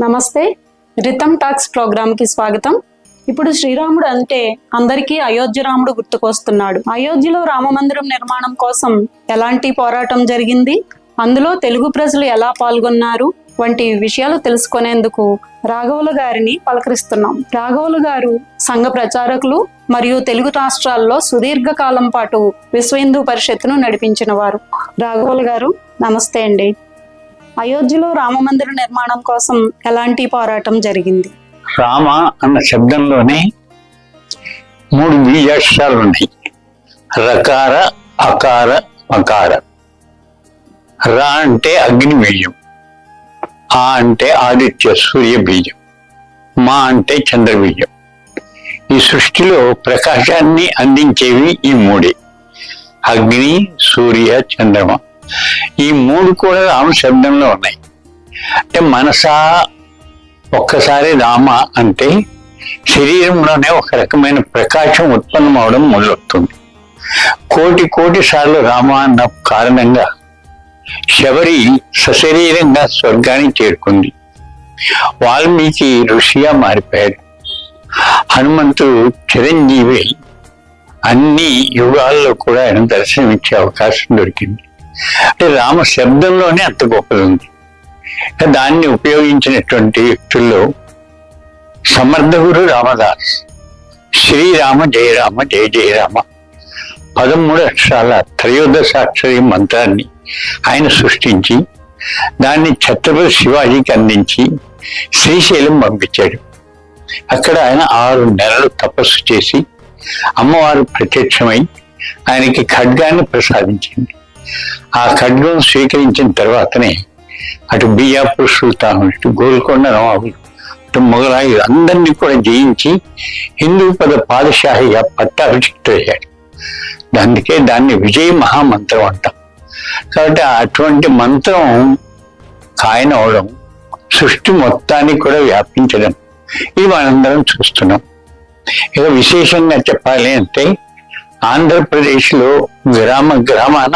నమస్తే. Rhythm talks ప్రోగ్రామ్కి స్వాగతం. ఇప్పుడు శ్రీరాముడు అంటే అందరికీ అయోధ్య రాముడు గుర్తుకొస్తున్నాడు. అయోధ్యలో రామ మందిరం నిర్మాణం కోసం ఎలాంటి పోరాటం జరిగింది? అందులో తెలుగు ప్రజలు ఎలా పాల్గొన్నారు? వంటి విషయాలు తెలుసుకునేందుకు రాఘవులు గారిని పలకరిస్తున్నాం. రాఘవులు గారు సంఘ ప్రచారకులు మరియు తెలుగు రాష్ట్రాల్లో సుదీర్ఘ కాలం పాటు విశ్వ హిందూ పరిషత్తును నడిపించిన వారు రాఘవులు గారు నమస్తే అండి. అయోధ్యలో రామమందిర నిర్మాణం కోసం ఎలాంటి పోరాటం జరిగింది? రామ అన్న శబ్దంలోనే మూడు బీజాక్షరాలు ఉన్నాయి. రకార అకార మకార. రా అంటే అగ్ని బీజం ఆ అంటే ఆదిత్య సూర్య బీజం మా అంటే చంద్ర బీజం ఈ సృష్టిలో ప్రకాశాన్ని అందించేవి ఈ మూడే. అగ్ని సూర్య చంద్రమ. ఈ మూడు కూడా రామ శబ్దంలో ఉన్నాయి. అంటే మనసా ఒక్కసారి రామ అంటే శరీరంలోనే ఒక రకమైన ప్రకాశం ఉత్పన్నం అవడం మొదలవుతుంది. కోటి కోటి సార్లు రామ అన్న కారణంగా శబరి సశరీరంగా స్వర్గానికి చేరుకుంది. వాల్మీకి ఋషిగా మారిపోయాడు. హనుమంతుడు చిరంజీవి అన్ని యుగాల్లో కూడా ఆయన దర్శనమిచ్చే అవకాశం దొరికింది. అంటే రామ శబ్దంలోనే అంత గొప్పది ఉంది దాన్ని ఉపయోగించినటువంటి వ్యక్తుల్లో సమర్థగురు రామదాస్. శ్రీరామ జయరామ జయ జయరామ. పదమూడు అక్షరాల త్రయోదశాక్షరి మంత్రాన్ని ఆయన సృష్టించి దాన్ని ఛత్రపతి శివాజీకి అందించి శ్రీశైలం పంపించాడు. అక్కడ ఆయన ఆరు నెలలు తపస్సు చేసి అమ్మవారు ప్రత్యక్షమై ఆయనకి ఖడ్గాన్ని ప్రసాదించింది. ఆ ఖడ్గం స్వీకరించిన తర్వాతనే అటు బియ్యాపూర్ సుల్తాన్ ఇటు గోల్కొండ నవాబులు అటు మొగలాయి అందరినీ కూడా జయించి హిందూ పద పాదశాహిగా పట్టాభిషిక్తుడయ్యాడు అందుకే దాన్ని విజయ మహామంత్రం అంటాం. కాబట్టి అటువంటి మంత్రం కాయన అవడం సృష్టి మొత్తానికి కూడా వ్యాపించడం ఇది మనందరం చూస్తున్నాం. ఇక విశేషంగా చెప్పాలి అంటే ఆంధ్రప్రదేశ్లో గ్రామ గ్రామాన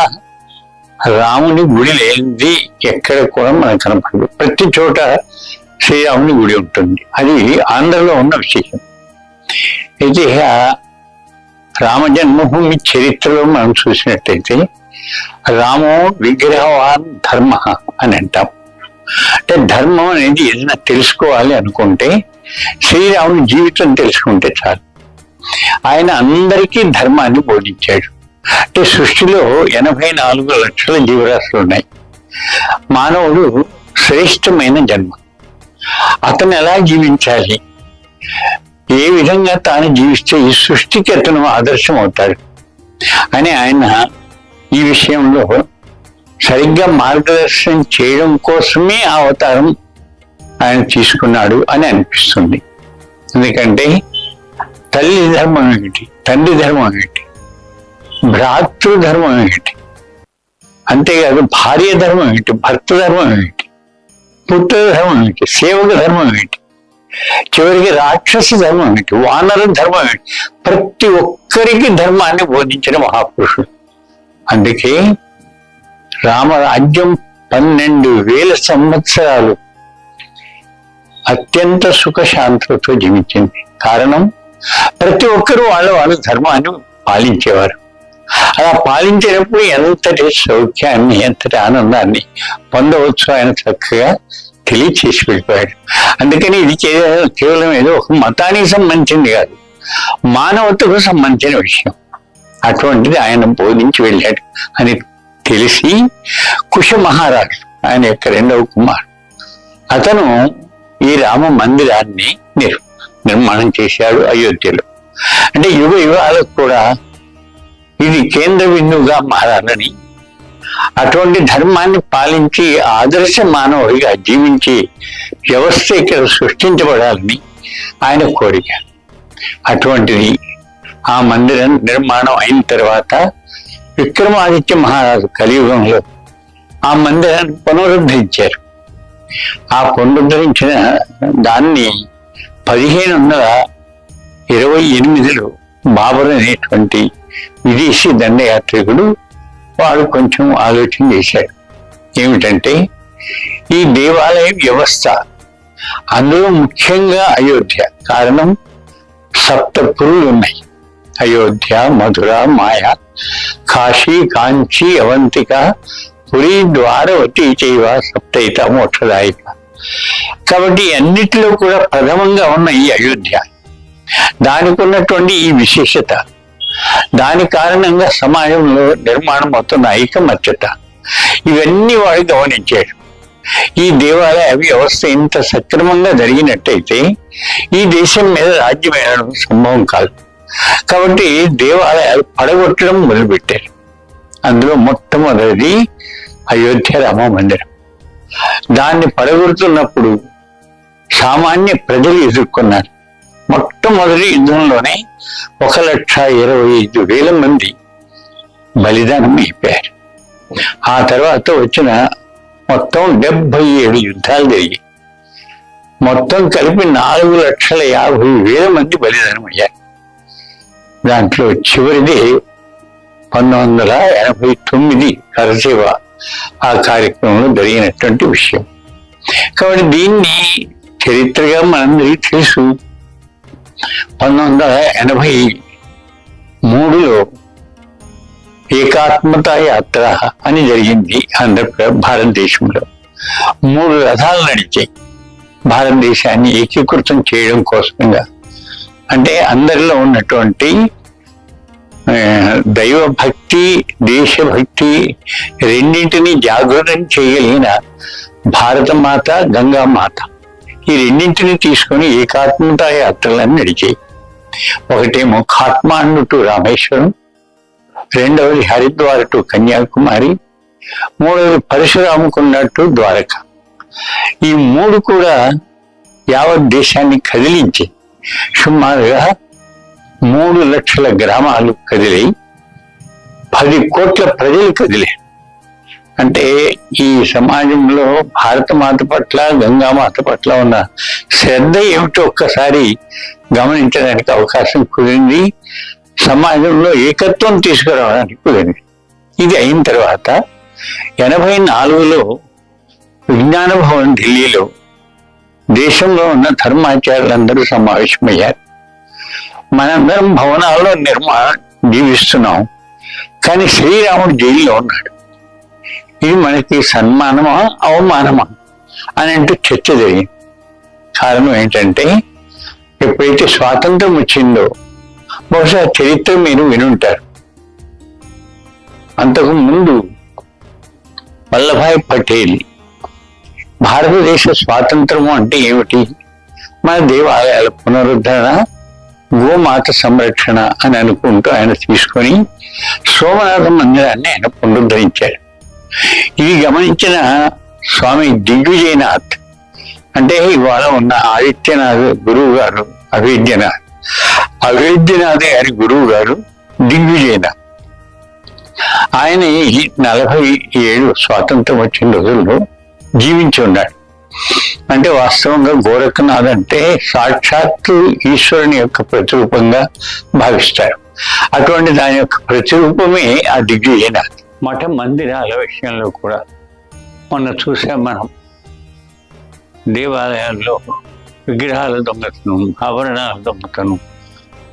రాముని గుడి లేనిది ఎక్కడ కూడా మనకు కనపడదు. ప్రతి చోట శ్రీరాముని గుడి ఉంటుంది. అది ఆంధ్రలో ఉన్న విశేషం. అయితే రామ జన్మభూమి చరిత్రలో మనం చూసినట్టయితే రామో విగ్రహవాన్ ధర్మ అని అంటాం. అంటే ధర్మం అనేది ఏదైనా తెలుసుకోవాలి అనుకుంటే శ్రీరాముని జీవితం తెలుసుకుంటే చాలు. ఆయన అందరికీ ధర్మాన్ని బోధించాడు. అంటే సృష్టిలో ఎనభై నాలుగు లక్షల జీవరాశులు ఉన్నాయి. మానవుడు శ్రేష్టమైన జన్మ. అతను ఎలా జీవించాలి? ఏ విధంగా తాను జీవిస్తే ఈ సృష్టికి అతను ఆదర్శం అవుతాడు అని ఆయన ఈ విషయంలో సరిగ్గా మార్గదర్శనం చేయడం కోసమే ఆ అవతారం ఆయన తీసుకున్నాడు అని అనిపిస్తుంది. ఎందుకంటే తల్లి ధర్మం ఏమిటి? తండ్రి ధర్మం ఏమిటి? భ్రాతృధర్మం ఏంటి? ఏమిటి అంతేకాదు భార్య ధర్మం ఏమిటి భర్త ధర్మం ఏమిటి పుత్ర ధర్మం ఏమిటి సేవక ధర్మం ఏమిటి చివరికి రాక్షస ధర్మం ఏమిటి వానర ధర్మం ఏమిటి ప్రతి ఒక్కరికి ధర్మాన్ని బోధించిన మహాపురుషుడు. అందుకే రామరాజ్యం పన్నెండు వేల సంవత్సరాలు అత్యంత సుఖశాంతులతో జీవించింది. కారణం ప్రతి ఒక్కరూ వాళ్ళ వాళ్ళ ధర్మాన్ని పాలించేవారు. అలా పాలించేటప్పుడు ఎంతటి సౌఖ్యాన్ని ఎంతటి ఆనందాన్ని పొందవచ్చు ఆయన చక్కగా తెలియచేసి వెళ్ళిపోయాడు. అందుకని ఇది కేవలం ఏదో ఒక మతానికి సంబంధించింది కాదు మానవతకు సంబంధించిన విషయం. అటువంటిది ఆయన బోధించి వెళ్ళాడు. అని తెలిసి కుష మహారాజు ఆయన యొక్క రెండవ కుమారుడు అతను ఈ రామ మందిరాన్ని నిర్మాణం చేశాడు అయోధ్యలో. అంటే యుగ యుగాలకు కూడా ఇది కేంద్ర బిందువుగా మారాలని. అటువంటి ధర్మాన్ని పాలించి ఆదర్శ మానవుడిగా జీవించి వ్యవస్థ ఇక్కడ సృష్టించబడాలని ఆయన కోరిక. అటువంటిది ఆ మందిరం నిర్మాణం అయిన తర్వాత విక్రమాదిత్య మహారాజు కలియుగంలో ఆ మందిరాన్ని పునరుద్ధరించారు. ఆ పునరుద్ధరించిన దాన్ని పదిహేను వందల ఇరవై ఎనిమిదిలో బాబర్ అనేటువంటి విదేశీ దండయాత్రికుడు వాడు కొంచెం ఆలోచన చేశాడు ఏమిటంటే ఈ దేవాలయ వ్యవస్థ అందులో ముఖ్యంగా అయోధ్య. కారణం సప్త పురులు ఉన్నాయి. అయోధ్య మధుర మాయ కాశీ కాంచి అవంతిక పురి ద్వారవతి చేయవ సప్తయిత మోక్షదాయిక. కాబట్టి అన్నిటిలో కూడా ప్రథమంగా ఉన్న ఈ అయోధ్య. దానికి ఉన్నటువంటి ఈ విశేషత దాని కారణంగా సమాజంలో నిర్మాణం అవుతున్న ఐకమత్యత. ఇవన్నీ వాడు గమనించాడు ఈ దేవాలయ వ్యవస్థ ఇంత సక్రమంగా జరిగినట్టయితే ఈ దేశం మీద రాజ్యం సంభవం కాదు. కాబట్టి దేవాలయాలు పడగొట్టడం మొదలుపెట్టారు. అందులో మొట్టమొదటిది అయోధ్య రామ మందిరం. దాన్ని పడగొడుతున్నప్పుడు సామాన్య ప్రజలు ఎదుర్కొన్నారు. మొట్టమొదటి యుద్ధంలోనే ఒక లక్ష ఇరవై ఐదు వేల మంది బలిదానం అయిపోయారు. ఆ తర్వాత వచ్చిన మొత్తం డెబ్బై ఏడు యుద్ధాలు జరిగాయి. మొత్తం కలిపి నాలుగు లక్షల యాభై వేల మంది బలిదానం అయ్యారు. దాంట్లో చివరిది పంతొమ్మిది వందల ఎనభై తొమ్మిది కరసేవ ఆ కార్యక్రమంలో జరిగినటువంటి విషయం. కాబట్టి దీన్ని చరిత్రగా మనందరికీ తెలుసు. పంతొమ్మిది వందల ఎనభై మూడులో ఏకాత్మత యాత్ర అని జరిగింది ఆంధ్రప్రదేశ్ భారతదేశంలో. మూడు రథాలు నడిచాయి. భారతదేశాన్ని ఏకీకృతం చేయడం కోసంగా. అంటే అందరిలో ఉన్నటువంటి దైవభక్తి దైవ భక్తి దేశభక్తి రెండింటినీ జాగృతం చేయగలిగిన భారతమాత గంగామాత. ఈ రెండింటిని తీసుకొని ఏకాత్మత యాత్రలను నడిచాయి. ఒకటేమో ఖాట్మాండు టు రామేశ్వరం రెండవది హరిద్వార్ టు కన్యాకుమారి మూడవది పరశురామకుండ టు ద్వారక. ఈ మూడు కూడా యావత్ దేశాన్ని కదిలించి సుమారుగా మూడు లక్షల గ్రామాలు కదిలి పది కోట్ల ప్రజలు కదిలే అంటే ఈ సమాజంలో భారతమాత పట్ల గంగామాత పట్ల ఉన్న శ్రద్ధ ఏమిటో ఒక్కసారి గమనించడానికి అవకాశం కుదిరింది. సమాజంలో ఏకత్వం తీసుకురావడానికి కుదిరింది. ఇది అయిన తర్వాత ఎనభై నాలుగులో విజ్ఞాన భవన్ ఢిల్లీలో దేశంలో ఉన్న ధర్మాచార్యులందరూ సమావేశమయ్యారు. మనందరం భవనాల్లో నిర్మా జీవిస్తున్నాం. కానీ శ్రీరాముడు జైల్లో ఉన్నాడు. ఇది మనకి సన్మానమా అవమానమా అని అంటే చర్చ జరిగింది కారణం ఏంటంటే ఎప్పుడైతే స్వాతంత్రం వచ్చిందో బహుశా చరిత్ర మీరు వినుంటారు. అంతకు ముందు వల్లభాయ్ పటేల్ భారతదేశ స్వాతంత్రము అంటే ఏమిటి? మన దేవాలయాల పునరుద్ధరణ గోమాత సంరక్షణ అని అనుకుంటూ ఆయన తీసుకొని సోమనాథ మందిరాన్ని ఆయన పునరుద్ధరించారు ఇది గమనించిన స్వామి దిగ్విజయనాథ్ అంటే ఇవాళ ఉన్న ఆదిత్యనాథ్ గురువు గారు అవేద్యనాథ్. అవేద్యనాథ్ గారి గురువు గారు దిగ్విజయనాథ్. ఆయన ఈ నలభై ఏడు స్వాతంత్రం వచ్చిన రోజుల్లో జీవించి ఉన్నాడు. అంటే వాస్తవంగా గోరఖనాథ్ అంటే సాక్షాత్తు ఈశ్వరుని యొక్క ప్రతిరూపంగా భావిస్తారు. అటువంటి దాని యొక్క ప్రతిరూపమే ఆ దిగ్విజయనాథ్. మఠ మందిరాల విషయంలో కూడా మొన్న చూసాం మనం. దేవాలయాల్లో విగ్రహాల దొంగతనం ఆభరణాల దొంగతనం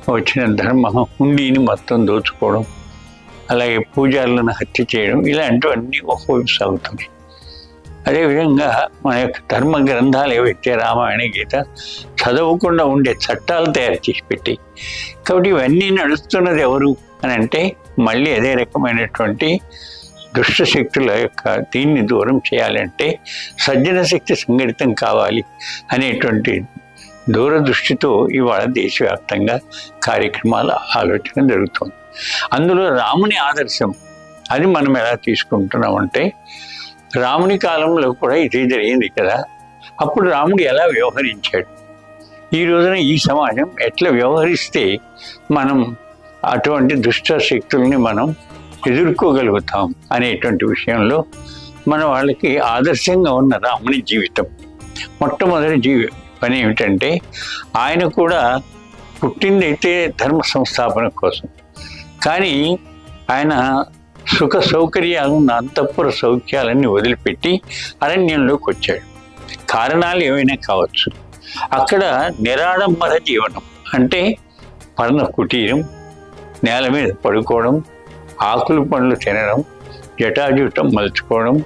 వచ్చిన ధర్మ హుండీని మొత్తం దోచుకోవడం అలాగే పూజారులను హత్య చేయడం ఇలాంటివన్నీ ఒకవైపు సాగుతున్నాయి. అదేవిధంగా మన యొక్క ధర్మ గ్రంథాలు ఏవైతే రామాయణ గీత చదవకుండా ఉండే చట్టాలు తయారు చేసి పెట్టి కాబట్టి ఇవన్నీ నడుస్తున్నది ఎవరు అని అంటే మళ్ళీ అదే రకమైనటువంటి దుష్ట శక్తుల యొక్క దీన్ని దూరం చేయాలంటే సజ్జన శక్తి సంఘటితం కావాలి అనేటువంటి దూరదృష్టితో ఇవాళ దేశవ్యాప్తంగా కార్యక్రమాల ఆలోచన జరుగుతుంది. అందులో రాముని ఆదర్శం అది మనం ఎలా తీసుకుంటున్నామంటే రాముని కాలంలో కూడా ఇదే జరిగింది కదా. అప్పుడు రాముడు ఎలా వ్యవహరించాడు? ఈ రోజున ఈ సమాజం ఎట్లా వ్యవహరిస్తే మనం అటువంటి దుష్ట శక్తుల్ని మనం ఎదుర్కోగలుగుతాం అనేటువంటి విషయంలో మన వాళ్ళకి ఆదర్శంగా ఉన్న రాముని జీవితం. మొట్టమొదటి జీవి పని ఏమిటంటే ఆయన కూడా పుట్టిందైతే ధర్మ సంస్థాపన కోసం. కానీ ఆయన సుఖ సౌకర్యాలను అంతఃపుర సౌఖ్యాలన్నీ వదిలిపెట్టి అరణ్యంలోకి వచ్చాడు. కారణాలు ఏమైనా కావచ్చు? అక్కడ నిరాడంబర జీవనం అంటే పర్ణ కుటీరం నేల మీద పడుకోవడం ఆకులు పండ్లు తినడం జటాజుటం మలుచుకోవడం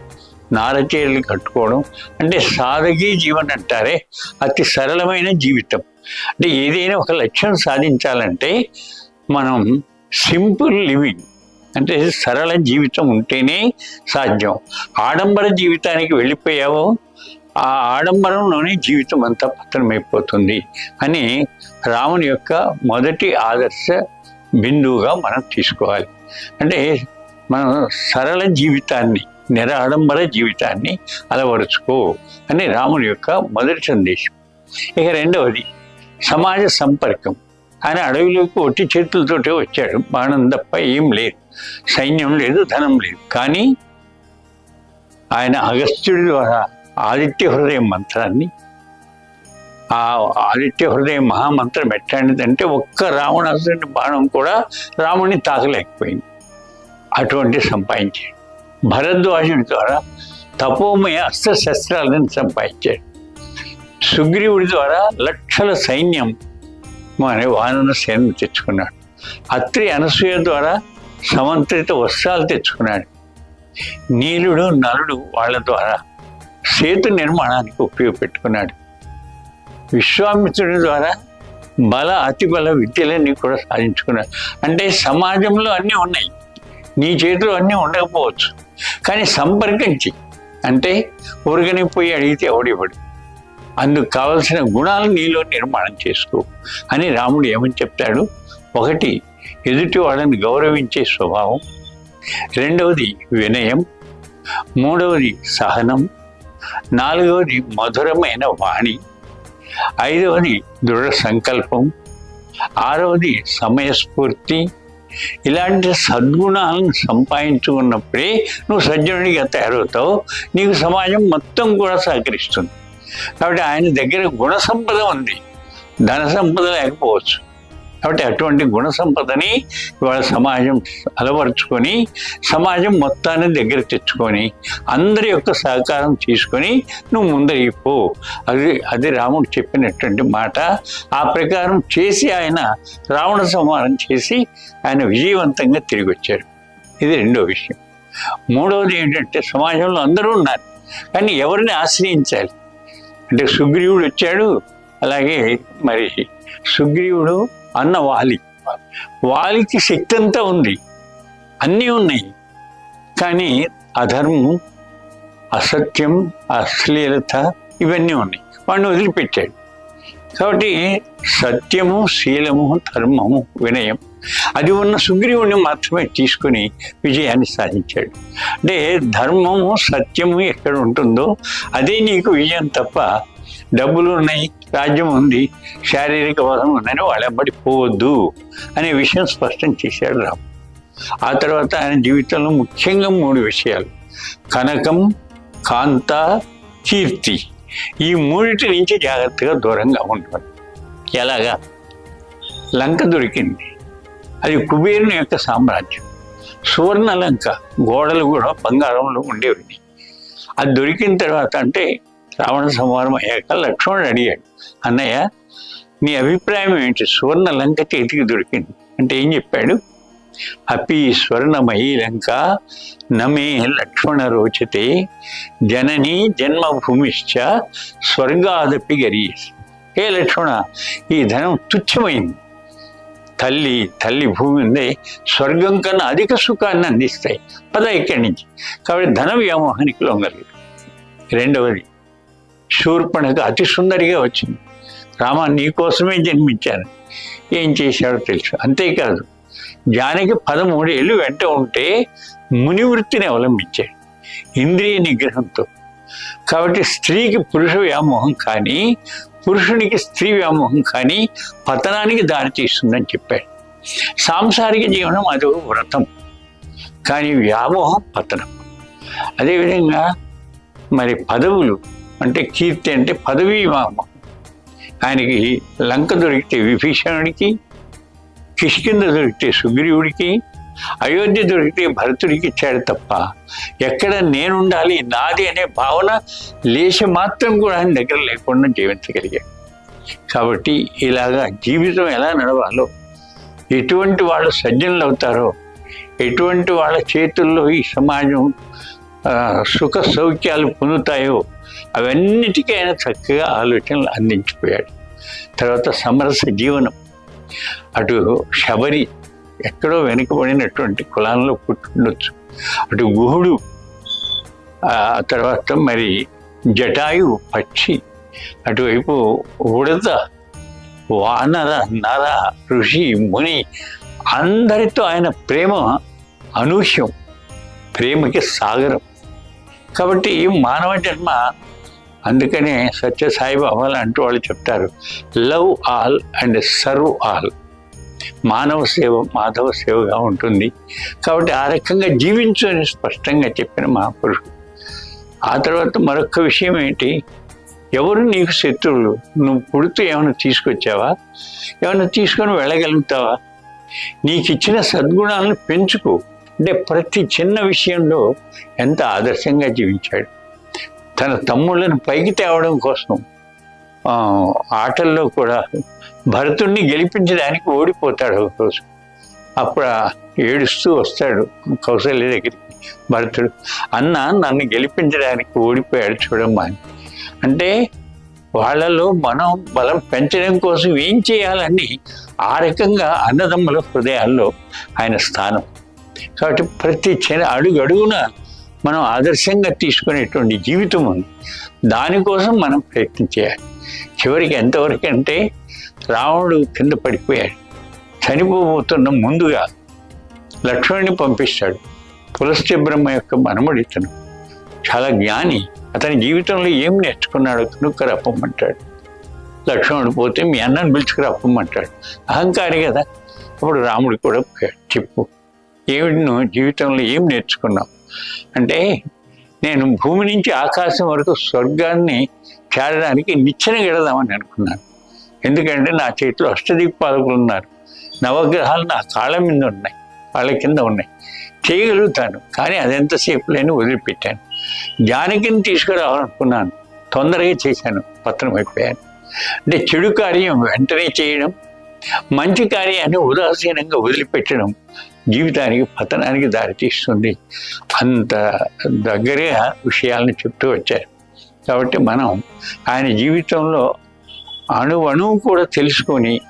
నారచీరలు కట్టుకోవడం అంటే సాధకీ జీవన్ అంటారే. అతి సరళమైన జీవితం. అంటే ఏదైనా ఒక లక్ష్యం సాధించాలంటే మనం సింపుల్ లివింగ్ అంటే సరళ జీవితం ఉంటేనే సాధ్యం. ఆడంబర జీవితానికి వెళ్ళిపోయావో ఆ ఆడంబరంలోనే జీవితం అంతా పతనమైపోతుంది అని రాముని యొక్క మొదటి ఆదర్శ బిందువుగా మనం తీసుకోవాలి. అంటే మనం సరళ జీవితాన్ని నిరాడంబర జీవితాన్ని అలవరుచుకో అని రాముని యొక్క మొదటి సందేశం. ఇక రెండవది సమాజ సంపర్కం. ఆయన అడవిలోకి ఒట్టి చేతులతోటే వచ్చాడు. బాణం తప్ప ఏం లేదు. సైన్యం లేదు ధనం లేదు. కానీ ఆయన అగస్త్యుడి ద్వారా ఆదిత్య హృదయం మంత్రాన్ని ఆ ఆదిత్య హృదయం మహామంత్రం ఎట్లాంటిదంటే ఒక్క రావణాసురుని బాణం కూడా రాముడిని తాకలేకపోయింది. అటువంటి సంపాదించాడు. భరద్వాజుడి ద్వారా తపోమయ అస్త్రశస్త్రాలను సంపాదించాడు. సుగ్రీవుడి ద్వారా లక్షల సైన్యం మరి వానర సేనను తెచ్చుకున్నాడు. అత్రి అనసూయ ద్వారా సమంత్రిత వస్త్రాలు తెచ్చుకున్నాడు. నీలుడు నలుడు వాళ్ళ ద్వారా సేతు నిర్మాణానికి ఉపయోగపెట్టుకున్నాడు. విశ్వామిత్రుడి ద్వారా బల అతి బల విద్యలన్నీ కూడా సాధించుకున్నాడు అంటే సమాజంలో అన్నీ ఉన్నాయి. నీ చేతిలో అన్నీ ఉండకపోవచ్చు. కానీ సంపర్కించి అంటే ఊరికనే పోయి అడిగితే ఎవడివ్వడు అందుకు కావలసిన గుణాలు నీలో నిర్మాణం చేసుకో అని రాముడు ఏమని చెప్తాడు? ఒకటి ఎదుటి వాళ్ళని గౌరవించే స్వభావం. రెండవది వినయం. మూడవది సహనం. నాలుగవది మధురమైన వాణి. ఐదవది దృఢ సంకల్పం. ఆరవది సమయస్ఫూర్తి ఇలాంటి సద్గుణాలను సంపాదించుకున్నప్పుడే నువ్వు సజ్జనుడిగా తయారవుతావు. నీకు సమాజం మొత్తం కూడా సహకరిస్తుంది. కాబట్టి ఆయన దగ్గర గుణ సంపద ఉంది. ధన సంపద లేకపోవచ్చు. కాబట్టి అటువంటి గుణ సంపదని ఇవాళ సమాజం అలవరుచుకొని సమాజం మొత్తాన్ని దగ్గర తెచ్చుకొని అందరి యొక్క సహకారం తీసుకొని నువ్వు ముందరిగిపో అది అది రాముడు చెప్పినటువంటి మాట. ఆ ప్రకారం చేసి ఆయన రావణ సంహారం చేసి ఆయన విజయవంతంగా తిరిగి వచ్చారు ఇది రెండో విషయం. మూడవది ఏంటంటే సమాజంలో అందరూ ఉన్నారు. కానీ ఎవరిని ఆశ్రయించాలి? అంటే సుగ్రీవుడు వచ్చాడు. అలాగే మరి సుగ్రీవుడు అన్న వాలి. వాలికి శక్తి అంతా ఉంది. అన్నీ ఉన్నాయి. కానీ అధర్మం అసత్యం అశ్లీలత ఇవన్నీ ఉన్నాయి. వాడిని వదిలిపెట్టాడు. కాబట్టి సత్యము శీలము ధర్మము వినయం అది ఉన్న సుగ్రీవుని మాత్రమే తీసుకుని విజయాన్ని సాధించాడు. అంటే ధర్మము సత్యము ఎక్కడ ఉంటుందో అదే నీకు విజయం తప్ప డబ్బులు ఉన్నాయి రాజ్యం ఉంది శారీరక బలం ఉందని వాళ్ళెంబడి పోవద్దు అనే విషయం స్పష్టం చేశాడు రాము. ఆ తర్వాత ఆయన జీవితంలో ముఖ్యంగా మూడు విషయాలు. కనకం కాంత కీర్తి. ఈ మూడిటి నుంచి జాగ్రత్తగా దూరంగా ఉంటాడు ఎలాగా? లంక దొరికింది. అది కుబేరుని యొక్క సామ్రాజ్యం. సువర్ణ లంక గోడలు కూడా బంగారంలో ఉండేవి. అది దొరికిన తర్వాత అంటే రావణ సంహారం అయ్యాక లక్ష్మణుడు అడిగాడు అన్నయ్య నీ అభిప్రాయం ఏంటి? సువర్ణ లంక చేతికి దొరికింది. అంటే ఏం చెప్పాడు? అపి స్వర్ణమయీ లంక నమే లక్ష్మణ రోచతే జనని జన్మభూమిశ్చ స్వర్గాదపి గరీస్. హే లక్ష్మణ ఈ ధనం తుచ్చమైంది తల్లి తల్లి భూమి ఉంది స్వర్గం కన్నా అధిక సుఖాన్ని అందిస్తాయి. పద ఇక్కడి నుంచి. కాబట్టి ధన వ్యామోహానికి లొంగలేదు. రెండవది శూర్పణకు అతి సుందరిగా వచ్చింది. రామ నీ కోసమే జన్మించాను. ఏం చేశాడో తెలుసు. అంతేకాదు జానకి పదమూడేళ్ళు వెంట ఉంటే మునివృత్తిని అవలంబించాడు. ఇంద్రియ నిగ్రహంతో. కాబట్టి స్త్రీకి పురుష వ్యామోహం కానీ పురుషునికి స్త్రీ వ్యామోహం కానీ పతనానికి దారి తీస్తుందని చెప్పాడు. సాంసారిక జీవనం అది వ్రతం. కానీ వ్యామోహం పతనం. అదేవిధంగా మరి పదవులు అంటే కీర్తి అంటే పదవీ మామ ఆయనకి లంక దొరికితే విభీషణుడికి కిష్కింద దొరికితే సుగ్రీవుడికి అయోధ్య దొరికితే భరతుడికి ఇచ్చాడు తప్ప ఎక్కడ నేనుండాలి నాది అనే భావన లేశ మాత్రం కూడా ఆయన దగ్గర లేకుండా జీవించగలిగాడు. కాబట్టి ఇలాగా జీవితం ఎలా నడవాలో ఎటువంటి వాళ్ళు సజ్జనులు అవుతారో ఎటువంటి వాళ్ళ చేతుల్లో ఈ సమాజం సుఖ సౌఖ్యాలు పొందుతాయో అవన్నిటికీ ఆయన చక్కగా ఆలోచనలు అందించిపోయాడు. తర్వాత సమరస జీవనం. అటు శబరి ఎక్కడో వెనుకబడినటువంటి కులాల్లో పుట్టుండొచ్చు. అటు గుహుడు ఆ తర్వాత మరి జటాయు పక్షి అటువైపు ఉడత వానర నర ఋషి ముని అందరితో ఆయన ప్రేమ అనూహ్యం. ప్రేమకి సాగరం. కాబట్టి మానవ జన్మ అందుకనే సత్య సాయిబాబా అంటూ వాళ్ళు చెప్తారు love all and serve all. మానవ సేవ మాధవ సేవగా ఉంటుంది. కాబట్టి ఆ రకంగా జీవించు అని స్పష్టంగా చెప్పిన మహాపురుషుడు. ఆ తర్వాత మరొక విషయం ఏంటి? ఎవరు నీకు శత్రువులు? నువ్వు పుడుతూ ఏమైనా తీసుకొచ్చావా? ఏమైనా తీసుకొని వెళ్ళగలుగుతావా? నీకు ఇచ్చిన సద్గుణాలను పెంచుకో. అంటే ప్రతి చిన్న విషయంలో ఎంత ఆదర్శంగా జీవించాడు. తన తమ్ముళ్ళని పైకి తేవడం కోసం ఆటల్లో కూడా భరతుణ్ణి గెలిపించడానికి ఓడిపోతాడు ఒకరోజు అప్పుడు ఏడుస్తూ వస్తాడు కౌశల్య దగ్గరికి భరతుడు అన్న నన్ను గెలిపించడానికి ఓడిపోయాడు చూడమ్మా అని. అంటే వాళ్ళలో మనం బలం పెంచడం కోసం ఏం చేయాలని ఆ రకంగా అన్నదమ్ముల హృదయాల్లో ఆయన స్థానం. కాబట్టి ప్రతి చిన్న అడుగడుగున మనం ఆదర్శంగా తీసుకునేటువంటి జీవితం ఉంది. దానికోసం మనం ప్రయత్నం చేయాలి. చివరికి ఎంతవరకు అంటే రావణుడు కింద పడిపోయాడు. చనిపోబోతున్న ముందుగా లక్ష్మణుని పంపిస్తాడు. పులస్త్య బ్రహ్మ యొక్క మనముడు ఇతను. చాలా జ్ఞాని. అతని జీవితంలో ఏం నేర్చుకున్నాడో కనుక్క రప్పమంటాడు. లక్ష్మణుడు పోతే మీ అన్నను పిలుచుకుని రప్పమంటాడు. అహంకారి కదా. అప్పుడు రాముడు కూడా పోయాడు చెప్పు. ఏమిటి నువ్వు జీవితంలో ఏం నేర్చుకున్నావు? అంటే నేను భూమి నుంచి ఆకాశం వరకు స్వర్గాన్ని చేరడానికి నిచ్చెన గెడదామని అనుకున్నాను. ఎందుకంటే నా చేతిలో అష్టదీపాలకులు ఉన్నారు. నవగ్రహాలు నా కాళ్ళ మీద ఉన్నాయి వాళ్ళ కింద ఉన్నాయి. చేయగలుగుతాను కానీ అదెంతసేపు లేని వదిలిపెట్టాను. జానకిని తీసుకురావాలనుకున్నాను. తొందరగా చేశాను పత్రం అయిపోయాను. అంటే చెడు కార్యం వెంటనే చేయడం మంచి కార్యాన్ని ఉదాసీనంగా వదిలిపెట్టడం జీవితానికి పతనానికి దారితీస్తుంది. అంత దగ్గరగా విషయాలను చెప్తూ వచ్చారు. కాబట్టి మనం ఆయన జీవితంలో అణువణువు కూడా తెలుసుకొని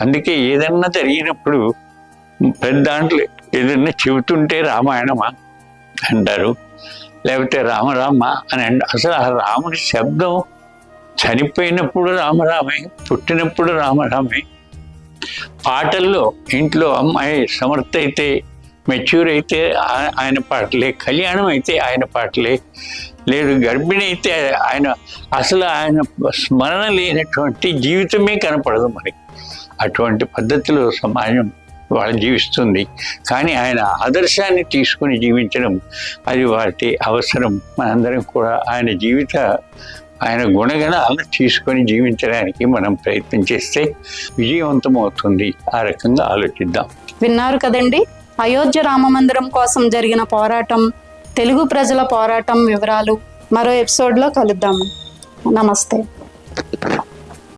అందుకే ఏదన్నా జరిగినప్పుడు పెద్ద దాంట్లో ఏదన్నా చెబుతుంటే రామాయణమా అంటారు. లేకపోతే రామరామ అని అసలు ఆ రాముడి శబ్దం చనిపోయినప్పుడు రామరామే పుట్టినప్పుడు రామరామే పాటల్లో ఇంట్లో అమ్మాయి సమర్థ అయితే మెచ్యూర్ అయితే ఆయన పాటలే కళ్యాణం అయితే ఆయన పాటలే లేదు గర్భిణి అయితే ఆయన అసలు ఆయన స్మరణ లేనటువంటి జీవితమే కనపడదు మనకి అటువంటి పద్ధతిలో సమాజం వాళ్ళు జీవిస్తుంది. కానీ ఆయన ఆదర్శాన్ని తీసుకుని జీవించడం అది వాటి అవసరం. మనందరం కూడా ఆయన జీవిత ఆయన గుణగణాలను తీసుకొని జీవించడానికి మనం ప్రయత్నం చేస్తే విజయవంతం అవుతుంది ఆ రకంగా ఆలోచిద్దాం. విన్నారు కదండి? అయోధ్య రామ మందిరం కోసం జరిగిన పోరాటం తెలుగు ప్రజల పోరాటం వివరాలు మరో ఎపిసోడ్లో కలుద్దాము నమస్తే.